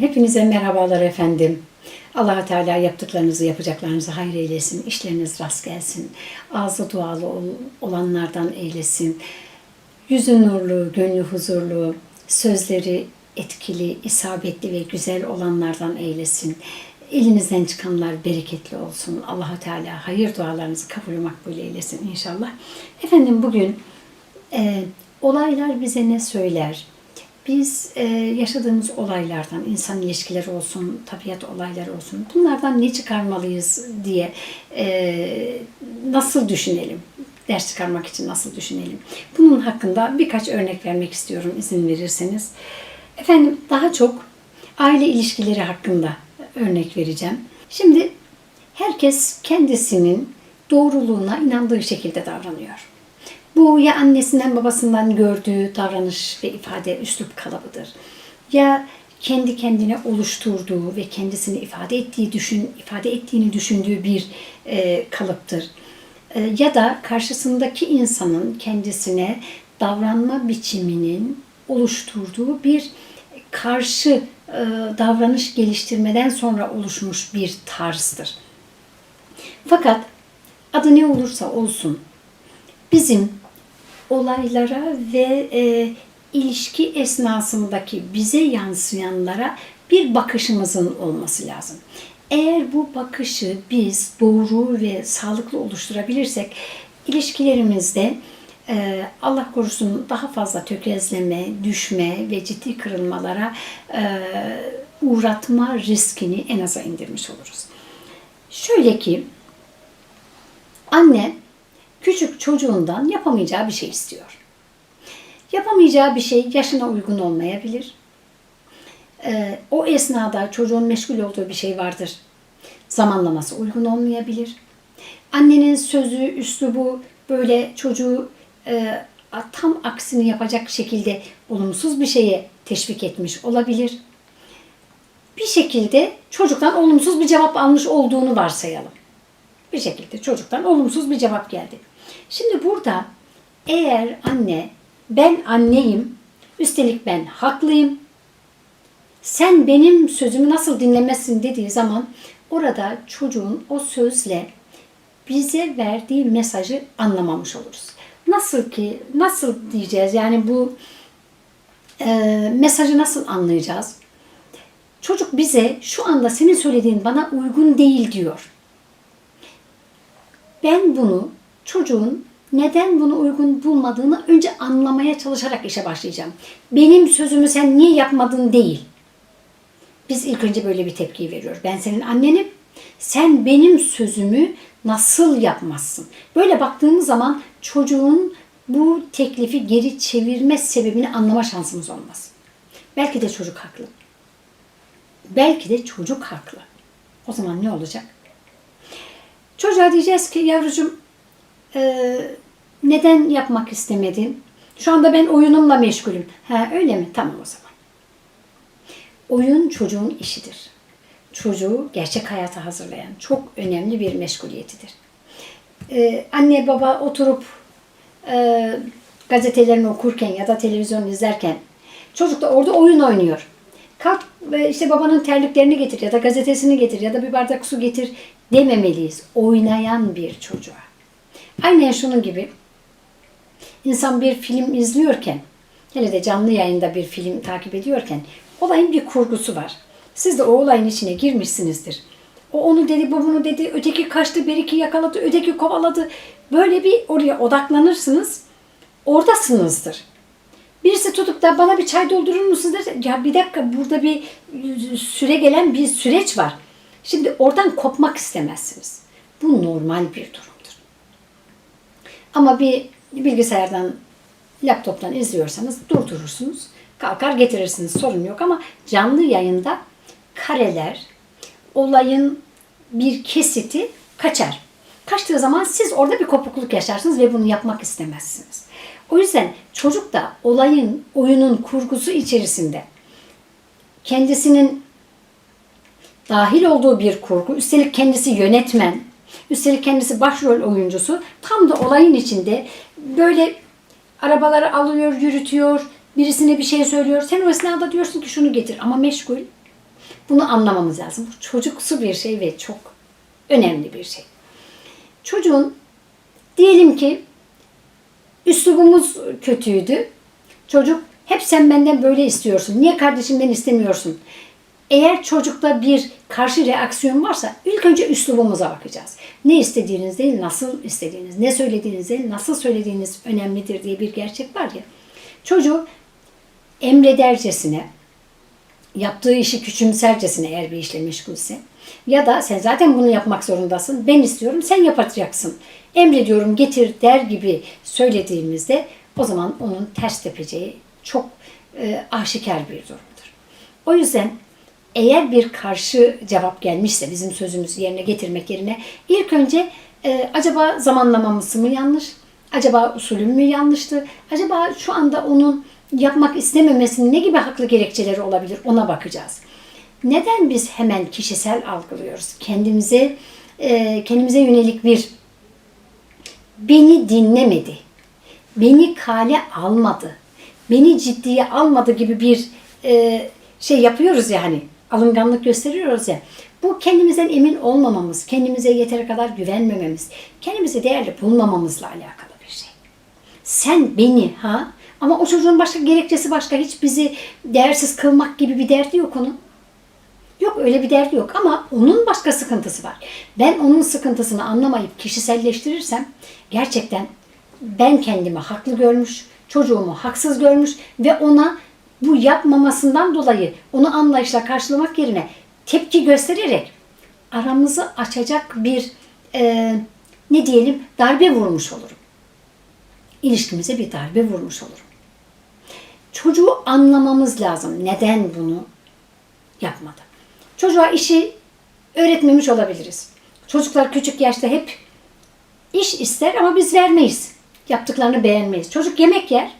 Hepinize merhabalar efendim. allah Teala yaptıklarınızı, yapacaklarınızı hayır eylesin. İşleriniz rast gelsin. Ağzı dualı ol- olanlardan eylesin. Yüzü nurlu, gönlü huzurlu, sözleri etkili, isabetli ve güzel olanlardan eylesin. Elinizden çıkanlar bereketli olsun. allah Teala hayır dualarınızı kabul makbul eylesin inşallah. Efendim bugün e, olaylar bize ne söyler? Biz e, yaşadığımız olaylardan, insan ilişkileri olsun, tabiat olayları olsun, bunlardan ne çıkarmalıyız diye e, nasıl düşünelim? Ders çıkarmak için nasıl düşünelim? Bunun hakkında birkaç örnek vermek istiyorum izin verirseniz. Efendim daha çok aile ilişkileri hakkında örnek vereceğim. Şimdi herkes kendisinin doğruluğuna inandığı şekilde davranıyor. Bu ya annesinden babasından gördüğü davranış ve ifade üslup kalıbıdır. Ya kendi kendine oluşturduğu ve kendisini ifade ettiği düşün ifade ettiğini düşündüğü bir e, kalıptır. E, ya da karşısındaki insanın kendisine davranma biçiminin oluşturduğu bir karşı e, davranış geliştirmeden sonra oluşmuş bir tarzdır. Fakat adı ne olursa olsun bizim olaylara ve e, ilişki esnasındaki bize yansıyanlara bir bakışımızın olması lazım. Eğer bu bakışı biz doğru ve sağlıklı oluşturabilirsek ilişkilerimizde e, Allah korusun daha fazla tökezleme, düşme ve ciddi kırılmalara e, uğratma riskini en aza indirmiş oluruz. Şöyle ki anne çocuğundan yapamayacağı bir şey istiyor. Yapamayacağı bir şey yaşına uygun olmayabilir. Ee, o esnada çocuğun meşgul olduğu bir şey vardır. Zamanlaması uygun olmayabilir. Annenin sözü, üslubu böyle çocuğu e, tam aksini yapacak şekilde olumsuz bir şeye teşvik etmiş olabilir. Bir şekilde çocuktan olumsuz bir cevap almış olduğunu varsayalım bir şekilde çocuktan olumsuz bir cevap geldi. Şimdi burada eğer anne ben anneyim, üstelik ben haklıyım, sen benim sözümü nasıl dinlemezsin dediği zaman orada çocuğun o sözle bize verdiği mesajı anlamamış oluruz. Nasıl ki, nasıl diyeceğiz yani bu e, mesajı nasıl anlayacağız? Çocuk bize şu anda senin söylediğin bana uygun değil diyor. Ben bunu çocuğun neden bunu uygun bulmadığını önce anlamaya çalışarak işe başlayacağım. Benim sözümü sen niye yapmadın değil. Biz ilk önce böyle bir tepkiyi veriyoruz. Ben senin annenim. Sen benim sözümü nasıl yapmazsın? Böyle baktığımız zaman çocuğun bu teklifi geri çevirme sebebini anlama şansımız olmaz. Belki de çocuk haklı. Belki de çocuk haklı. O zaman ne olacak? Çocuğa diyeceğiz ki yavrucuğum e, neden yapmak istemedin? Şu anda ben oyunumla meşgulüm. Ha öyle mi? Tamam o zaman. Oyun çocuğun işidir. Çocuğu gerçek hayata hazırlayan çok önemli bir meşguliyetidir. E, anne baba oturup e, gazetelerini okurken ya da televizyon izlerken çocuk da orada oyun oynuyor. Kalk e, işte babanın terliklerini getir ya da gazetesini getir ya da bir bardak su getir dememeliyiz. Oynayan bir çocuğa. Aynen şunun gibi insan bir film izliyorken hele de canlı yayında bir film takip ediyorken olayın bir kurgusu var. Siz de o olayın içine girmişsinizdir. O onu dedi, bu bunu dedi, öteki kaçtı, bir iki yakaladı, öteki kovaladı. Böyle bir oraya odaklanırsınız. Oradasınızdır. Birisi tutup da bana bir çay doldurur musunuz der. Ya bir dakika burada bir süre gelen bir süreç var. Şimdi oradan kopmak istemezsiniz. Bu normal bir durumdur. Ama bir bilgisayardan, laptoptan izliyorsanız durdurursunuz. Kalkar getirirsiniz sorun yok ama canlı yayında kareler, olayın bir kesiti kaçar. Kaçtığı zaman siz orada bir kopukluk yaşarsınız ve bunu yapmak istemezsiniz. O yüzden çocuk da olayın, oyunun kurgusu içerisinde kendisinin dahil olduğu bir kurgu, üstelik kendisi yönetmen, üstelik kendisi başrol oyuncusu tam da olayın içinde böyle arabaları alıyor, yürütüyor, birisine bir şey söylüyor. Sen o esnada diyorsun ki şunu getir ama meşgul. Bunu anlamamız lazım. Bu çocuksu bir şey ve çok önemli bir şey. Çocuğun diyelim ki üslubumuz kötüydü. Çocuk hep sen benden böyle istiyorsun. Niye kardeşimden istemiyorsun? Eğer çocukta bir karşı reaksiyon varsa ilk önce üslubumuza bakacağız. Ne istediğiniz değil, nasıl istediğiniz, ne söylediğiniz değil, nasıl söylediğiniz önemlidir diye bir gerçek var ya. Çocuğu emredercesine, yaptığı işi küçümsercesine eğer bir işle meşgulse ya da sen zaten bunu yapmak zorundasın, ben istiyorum, sen yapacaksın, emrediyorum, getir der gibi söylediğimizde o zaman onun ters tepeceği çok e, aşikar bir durumdur. O yüzden eğer bir karşı cevap gelmişse bizim sözümüzü yerine getirmek yerine ilk önce e, acaba zamanlamamız mı yanlış? Acaba usulüm mü yanlıştı? Acaba şu anda onun yapmak istememesinin ne gibi haklı gerekçeleri olabilir ona bakacağız. Neden biz hemen kişisel algılıyoruz? Kendimize e, kendimize yönelik bir beni dinlemedi, beni kale almadı, beni ciddiye almadı gibi bir e, şey yapıyoruz yani alınganlık gösteriyoruz ya. Bu kendimizden emin olmamamız, kendimize yeteri kadar güvenmememiz, kendimizi değerli bulmamamızla alakalı bir şey. Sen beni ha ama o çocuğun başka gerekçesi başka hiç bizi değersiz kılmak gibi bir derdi yok onun. Yok öyle bir derdi yok ama onun başka sıkıntısı var. Ben onun sıkıntısını anlamayıp kişiselleştirirsem gerçekten ben kendimi haklı görmüş, çocuğumu haksız görmüş ve ona bu yapmamasından dolayı onu anlayışla karşılamak yerine tepki göstererek aramızı açacak bir e, ne diyelim darbe vurmuş olurum. İlişkimize bir darbe vurmuş olurum. Çocuğu anlamamız lazım. Neden bunu yapmadı? Çocuğa işi öğretmemiş olabiliriz. Çocuklar küçük yaşta hep iş ister ama biz vermeyiz. Yaptıklarını beğenmeyiz. Çocuk yemek yer.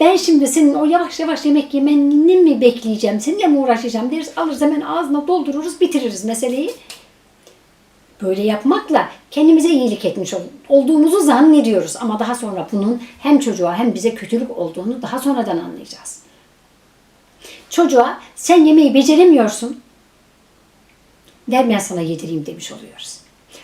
Ben şimdi senin o yavaş yavaş yemek yemenini mi bekleyeceğim, seninle mi uğraşacağım deriz. Alırız hemen ağzına doldururuz, bitiririz meseleyi. Böyle yapmakla kendimize iyilik etmiş ol- olduğumuzu zannediyoruz. Ama daha sonra bunun hem çocuğa hem bize kötülük olduğunu daha sonradan anlayacağız. Çocuğa sen yemeği beceremiyorsun. Der ben sana yedireyim demiş oluyoruz.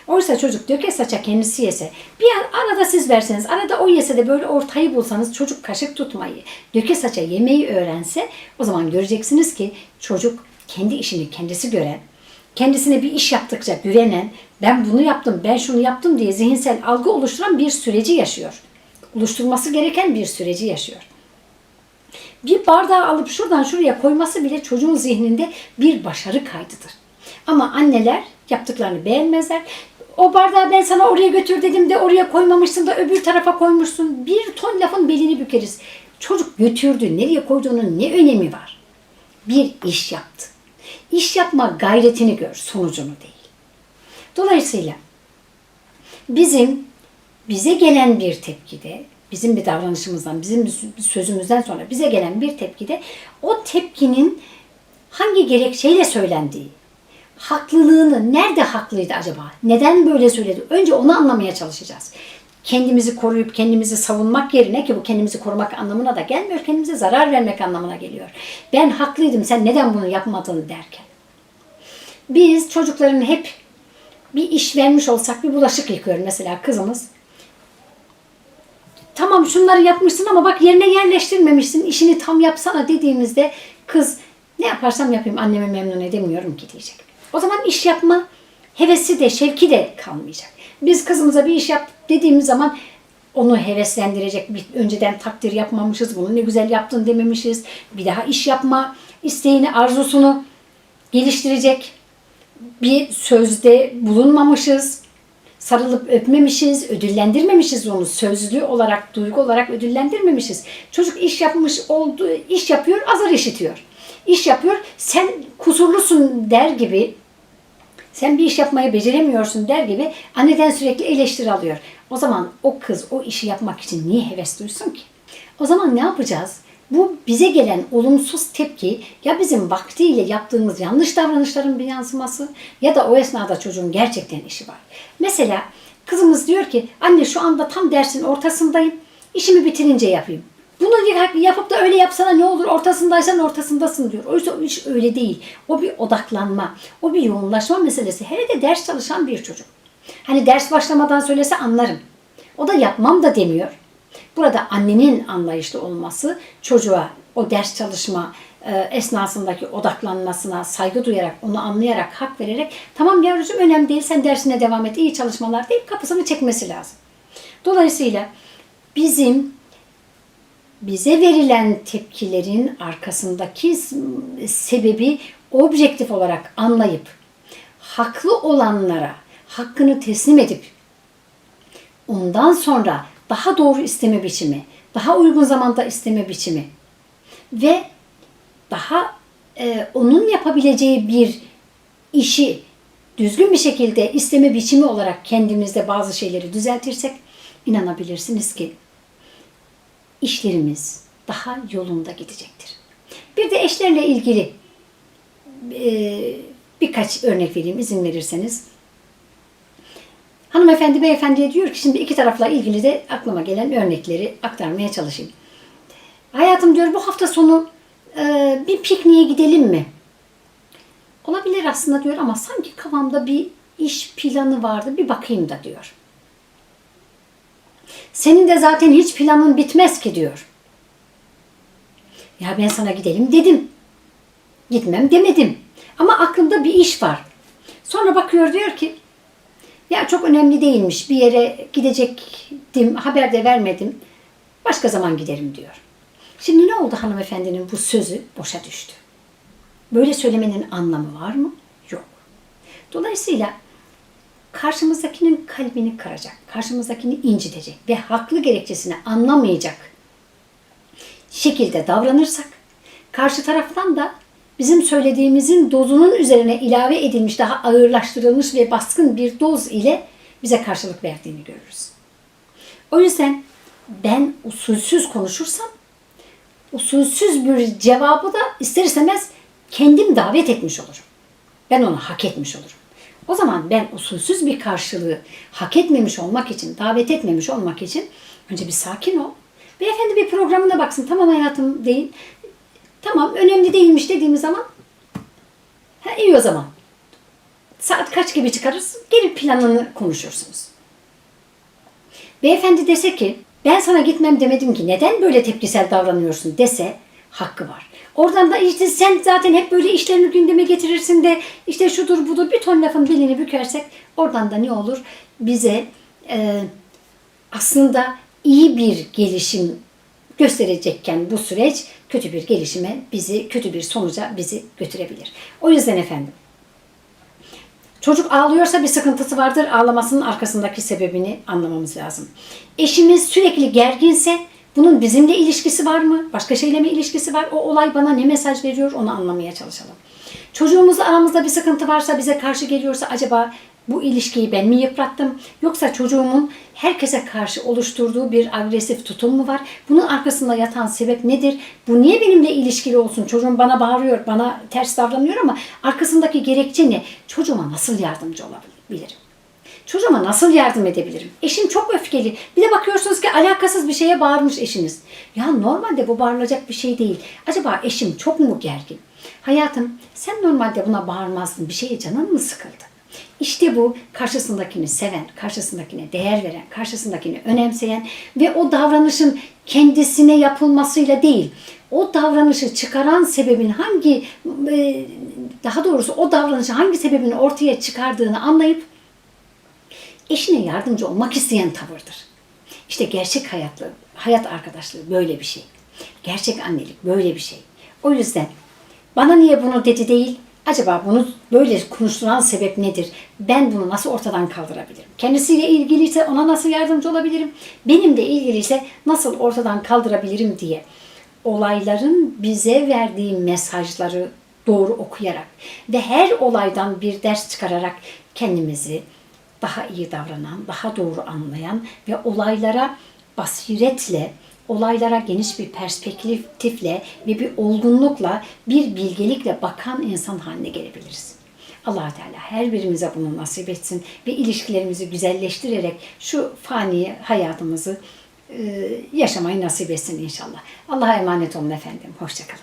Oysa çocuk döke saça kendisi yese, bir an arada siz verseniz, arada o yese de böyle ortayı bulsanız çocuk kaşık tutmayı, döke saça yemeği öğrense o zaman göreceksiniz ki çocuk kendi işini kendisi gören, kendisine bir iş yaptıkça güvenen, ben bunu yaptım, ben şunu yaptım diye zihinsel algı oluşturan bir süreci yaşıyor. Oluşturması gereken bir süreci yaşıyor. Bir bardağı alıp şuradan şuraya koyması bile çocuğun zihninde bir başarı kaydıdır. Ama anneler yaptıklarını beğenmezler. O bardağı ben sana oraya götür dedim de oraya koymamışsın da öbür tarafa koymuşsun. Bir ton lafın belini bükeriz. Çocuk götürdü. Nereye koyduğunun ne önemi var? Bir iş yaptı. İş yapma gayretini gör, sonucunu değil. Dolayısıyla bizim bize gelen bir tepkide, bizim bir davranışımızdan, bizim bir sözümüzden sonra bize gelen bir tepkide o tepkinin hangi gerekçeyle söylendiği, haklılığını, nerede haklıydı acaba? Neden böyle söyledi? Önce onu anlamaya çalışacağız. Kendimizi koruyup kendimizi savunmak yerine ki bu kendimizi korumak anlamına da gelmiyor, kendimize zarar vermek anlamına geliyor. Ben haklıydım, sen neden bunu yapmadın derken. Biz çocukların hep bir iş vermiş olsak bir bulaşık yıkıyor mesela kızımız. Tamam şunları yapmışsın ama bak yerine yerleştirmemişsin. işini tam yapsana dediğimizde kız ne yaparsam yapayım annemi memnun edemiyorum ki diyecek. O zaman iş yapma hevesi de şevki de kalmayacak. Biz kızımıza bir iş yap dediğimiz zaman onu heveslendirecek bir önceden takdir yapmamışız. Bunu ne güzel yaptın dememişiz. Bir daha iş yapma isteğini, arzusunu geliştirecek bir sözde bulunmamışız. Sarılıp öpmemişiz, ödüllendirmemişiz onu. Sözlü olarak, duygu olarak ödüllendirmemişiz. Çocuk iş yapmış oldu, iş yapıyor, azar işitiyor. İş yapıyor, sen kusurlusun der gibi sen bir iş yapmayı beceremiyorsun der gibi anneden sürekli eleştiri alıyor. O zaman o kız o işi yapmak için niye heves duysun ki? O zaman ne yapacağız? Bu bize gelen olumsuz tepki ya bizim vaktiyle yaptığımız yanlış davranışların bir yansıması ya da o esnada çocuğun gerçekten işi var. Mesela kızımız diyor ki anne şu anda tam dersin ortasındayım işimi bitirince yapayım. Bunu yap- yapıp da öyle yapsana ne olur ortasındaysan ortasındasın diyor. Oysa o iş öyle değil. O bir odaklanma, o bir yoğunlaşma meselesi. Hele de ders çalışan bir çocuk. Hani ders başlamadan söylese anlarım. O da yapmam da demiyor. Burada annenin anlayışlı olması çocuğa o ders çalışma e, esnasındaki odaklanmasına saygı duyarak, onu anlayarak, hak vererek tamam yavrucuğum önemli değil sen dersine devam et, iyi çalışmalar deyip kapısını çekmesi lazım. Dolayısıyla bizim bize verilen tepkilerin arkasındaki sebebi objektif olarak anlayıp haklı olanlara hakkını teslim edip ondan sonra daha doğru isteme biçimi, daha uygun zamanda isteme biçimi ve daha e, onun yapabileceği bir işi düzgün bir şekilde isteme biçimi olarak kendimizde bazı şeyleri düzeltirsek inanabilirsiniz ki işlerimiz daha yolunda gidecektir. Bir de eşlerle ilgili e, birkaç örnek vereyim izin verirseniz. Hanımefendi beyefendiye diyor ki şimdi iki tarafla ilgili de aklıma gelen örnekleri aktarmaya çalışayım. Hayatım diyor bu hafta sonu e, bir pikniğe gidelim mi? Olabilir aslında diyor ama sanki kafamda bir iş planı vardı bir bakayım da diyor. Senin de zaten hiç planın bitmez ki diyor. Ya ben sana gidelim dedim. Gitmem demedim. Ama aklımda bir iş var. Sonra bakıyor diyor ki ya çok önemli değilmiş. Bir yere gidecektim, haber de vermedim. Başka zaman giderim diyor. Şimdi ne oldu hanımefendinin bu sözü boşa düştü. Böyle söylemenin anlamı var mı? Yok. Dolayısıyla karşımızdakinin kalbini kıracak, karşımızdakini incitecek ve haklı gerekçesini anlamayacak şekilde davranırsak karşı taraftan da bizim söylediğimizin dozunun üzerine ilave edilmiş, daha ağırlaştırılmış ve baskın bir doz ile bize karşılık verdiğini görürüz. O yüzden ben usulsüz konuşursam usulsüz bir cevabı da ister istemez kendim davet etmiş olurum. Ben onu hak etmiş olurum. O zaman ben usulsüz bir karşılığı hak etmemiş olmak için, davet etmemiş olmak için önce bir sakin ol. Beyefendi bir programına baksın. Tamam hayatım değil. Tamam önemli değilmiş dediğimiz zaman ha, iyi o zaman. Saat kaç gibi çıkarız? Geri planını konuşursunuz. Beyefendi dese ki ben sana gitmem demedim ki neden böyle tepkisel davranıyorsun dese hakkı var. Oradan da işte sen zaten hep böyle işlerini gündeme getirirsin de işte şudur budur bir ton lafın belini bükersek oradan da ne olur? Bize e, aslında iyi bir gelişim gösterecekken bu süreç kötü bir gelişime bizi, kötü bir sonuca bizi götürebilir. O yüzden efendim Çocuk ağlıyorsa bir sıkıntısı vardır. Ağlamasının arkasındaki sebebini anlamamız lazım. Eşimiz sürekli gerginse bunun bizimle ilişkisi var mı? Başka şeyle mi ilişkisi var? O olay bana ne mesaj veriyor? Onu anlamaya çalışalım. Çocuğumuzla aramızda bir sıkıntı varsa bize karşı geliyorsa acaba bu ilişkiyi ben mi yıprattım? Yoksa çocuğumun herkese karşı oluşturduğu bir agresif tutum mu var? Bunun arkasında yatan sebep nedir? Bu niye benimle ilişkili olsun? Çocuğum bana bağırıyor, bana ters davranıyor ama arkasındaki gerekçe ne? Çocuğuma nasıl yardımcı olabilirim? Çocuğuma nasıl yardım edebilirim? Eşim çok öfkeli. Bir de bakıyorsunuz ki alakasız bir şeye bağırmış eşiniz. Ya normalde bu bağırılacak bir şey değil. Acaba eşim çok mu gergin? Hayatım sen normalde buna bağırmazdın. Bir şeye canın mı sıkıldı? İşte bu karşısındakini seven, karşısındakine değer veren, karşısındakini önemseyen ve o davranışın kendisine yapılmasıyla değil, o davranışı çıkaran sebebin hangi, e, daha doğrusu o davranışı hangi sebebin ortaya çıkardığını anlayıp eşine yardımcı olmak isteyen tavırdır. İşte gerçek hayatlı, hayat arkadaşlığı böyle bir şey. Gerçek annelik böyle bir şey. O yüzden bana niye bunu dedi değil, acaba bunu böyle konuşturan sebep nedir? Ben bunu nasıl ortadan kaldırabilirim? Kendisiyle ilgiliyse ona nasıl yardımcı olabilirim? Benimle ilgiliyse nasıl ortadan kaldırabilirim diye olayların bize verdiği mesajları doğru okuyarak ve her olaydan bir ders çıkararak kendimizi daha iyi davranan, daha doğru anlayan ve olaylara basiretle, olaylara geniş bir perspektifle ve bir olgunlukla, bir bilgelikle bakan insan haline gelebiliriz. allah Teala her birimize bunu nasip etsin ve ilişkilerimizi güzelleştirerek şu fani hayatımızı e, yaşamayı nasip etsin inşallah. Allah'a emanet olun efendim. Hoşçakalın.